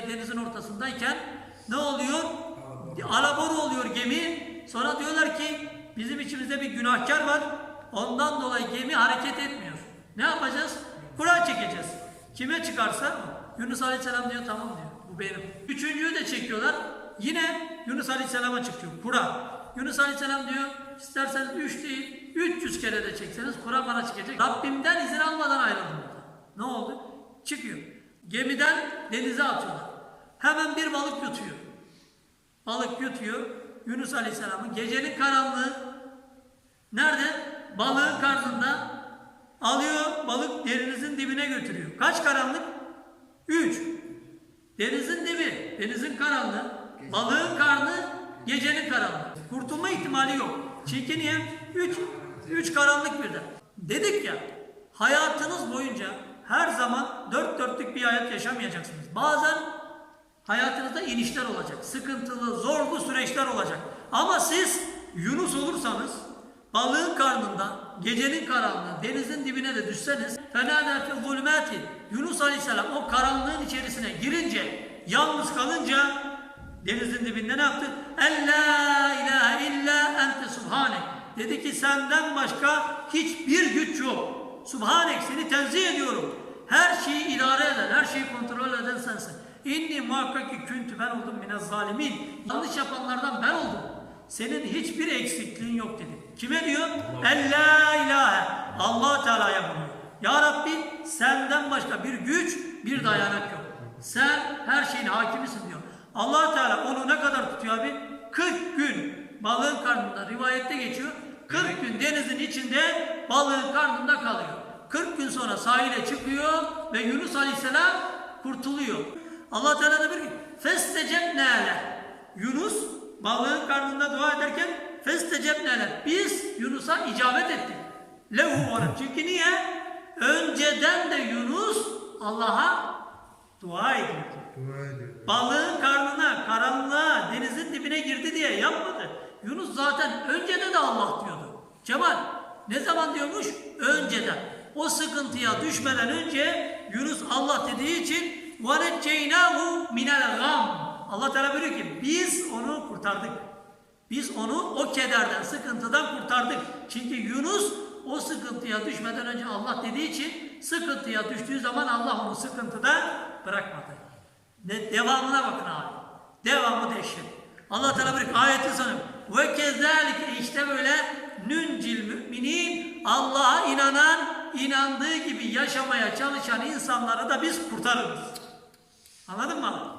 ile denizin ortasındayken ne oluyor? Alabor oluyor gemi. Sonra diyorlar ki bizim içimizde bir günahkar var. Ondan dolayı gemi hareket etmiyor. Ne yapacağız? Kura çekeceğiz. Kime çıkarsa Yunus Aleyhisselam diyor tamam diyor. Bu benim. Üçüncüyü de çekiyorlar. Yine Yunus Aleyhisselam'a çıkıyor. Kura. Yunus Aleyhisselam diyor isterseniz üç değil 300 kere de çekseniz kura bana çıkacak. Rabbimden izin almadan ayrıldım. Ne oldu? Çıkıyor. Gemiden denize atıyorlar. Hemen bir balık yutuyor. Balık yutuyor. Yunus Aleyhisselam'ın gecenin karanlığı nerede? Balığın karnında alıyor balık denizin dibine götürüyor. Kaç karanlık? Üç. Denizin dibi, denizin karanlığı, balığın karnı, gecenin karanlığı. Kurtulma ihtimali yok. Çünkü niye? Üç, üç karanlık birden. Dedik ya, hayatınız boyunca her zaman dört dörtlük bir hayat yaşamayacaksınız. Bazen hayatınızda inişler olacak, sıkıntılı, zorlu süreçler olacak. Ama siz Yunus olursanız, balığın karnından, gecenin karanlığı, denizin dibine de düşseniz, فَنَادَا فِي الظُّلُمَاتِ Yunus Aleyhisselam o karanlığın içerisine girince, yalnız kalınca, denizin dibinde ne yaptı? اَلَّا ilahe illa ente subhanek. Dedi ki senden başka hiçbir güç yok. Subhanek seni tenzih ediyorum. Her şeyi idare eden, her şeyi kontrol eden sensin. İnni muhakkak ki küntü ben oldum minez zalimin. Yanlış yapanlardan ben oldum. Senin hiçbir eksikliğin yok dedi. Kime diyor? Ella ilahe. allah Teala'ya buyuruyor. Ya Rabbi senden başka bir güç, bir dayanak yok. Sen her şeyin hakimisin diyor. allah Teala onu ne kadar tutuyor abi? 40 gün balığın karnında rivayette geçiyor. 40 gün denizin içinde balığın karnında kalıyor. 40 gün sonra sahile çıkıyor ve Yunus Aleyhisselam kurtuluyor. Allah Teala da bir festecebne le. Yunus balığın karnında dua ederken festecebne le. Biz Yunus'a icabet ettik. Lehu ona. Çünkü niye? Önceden de Yunus Allah'a dua ediyordu. Balığın karnına, karanlığa, denizin dibine girdi diye yapmadı. Yunus zaten önceden de Allah diyordu. Cemal ne zaman diyormuş? Önceden O sıkıntıya düşmeden önce Yunus Allah dediği için وَنَجَّيْنَاهُ مِنَ الْغَمْ Allah Teala buyuruyor ki biz onu kurtardık. Biz onu o kederden, sıkıntıdan kurtardık. Çünkü Yunus o sıkıntıya düşmeden önce Allah dediği için sıkıntıya düştüğü zaman Allah onu sıkıntıda bırakmadı. Ne, devamına bakın abi. Devamı dehşet. Allah Teala bir ayetin sonu. Ve kezalike işte böyle nüncil müminin Allah'a inanan, inandığı gibi yaşamaya çalışan insanları da biz kurtarırız. Anladın mı?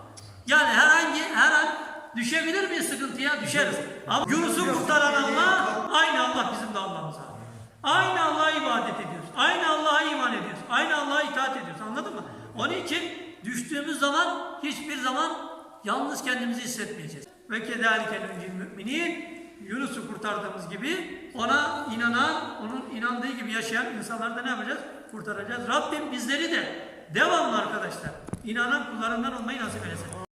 Yani herhangi her an düşebilir miyiz sıkıntıya? Düşeriz. Ama Yunus'u kurtaran Allah aynı Allah bizim de Allah'ımız abi. Aynı Allah'a ibadet ediyoruz. Aynı Allah'a iman ediyoruz. Aynı Allah'a itaat ediyoruz. Anladın mı? Onun için düştüğümüz zaman hiçbir zaman yalnız kendimizi hissetmeyeceğiz. Ve kedalike nüncil müminin Yunus'u kurtardığımız gibi ona inanan, onun inandığı gibi yaşayan insanları da ne yapacağız? Kurtaracağız. Rabbim bizleri de devamlı arkadaşlar inanan kullarından olmayı nasip eylesin.